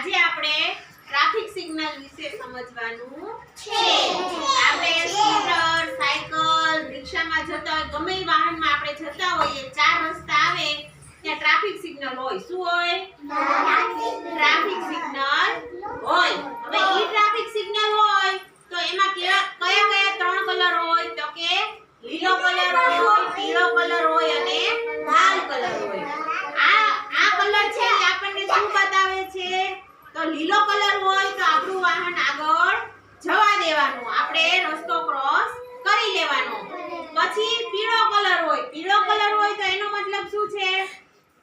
આજે આપણે traffic signal વિશે સમજવાનું છે. આપણે સ્કૂટર સાયકલ રિક્ષામાં જતા હોય ગમે વાહનમાં આપણે જતા હોઈએ ચાર રસ્તા આવે ત્યાં ટ્રાફિક સિગ્નલ હોય. શું હોય? ટ્રાફિક સિગ્નલ લીલો કલર હોય તો આપણું વાહન આગળ જવા દેવાનું. આપણે રસ્તો ક્રોસ કરી લેવાનો. પછી પીળો કલર હોય. પીળો કલર હોય તો એનો મતલબ શું છે?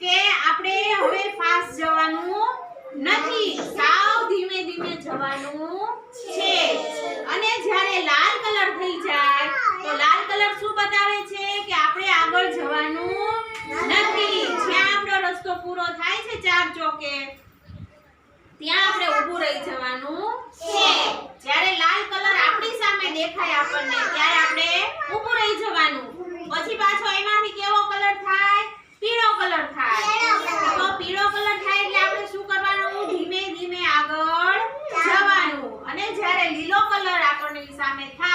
કે આપણે હવે ફાસ્ટ જવાનું નથી. સાવ ધીમે ધીમે જવાનું છે. અને જ્યારે લાલ કલર થઈ જાય, તો લાલ કલર શું બતાવે છે? કે આપણે આગળ જવાનું નથી. જ્યાં આપણો રસ્તો પૂરો થાય છે ચાર ચોકે. ત્યાં આપણે ઊભું રહી જવાનું છે. જ્યારે લાલ કલર આપણી સામે દેખાય આપણને, ત્યારે આપણે ઊભું રહી જવાનું. પછી પાછો એમાંથી કેવો કલર થાય? પીળો કલર થાય. તો પીળો કલર થાય એટલે આપણે શું કરવાનું? ધીમે ધીમે આગળ જવાનું. અને જ્યારે લીલો કલર આપણને સામે થાય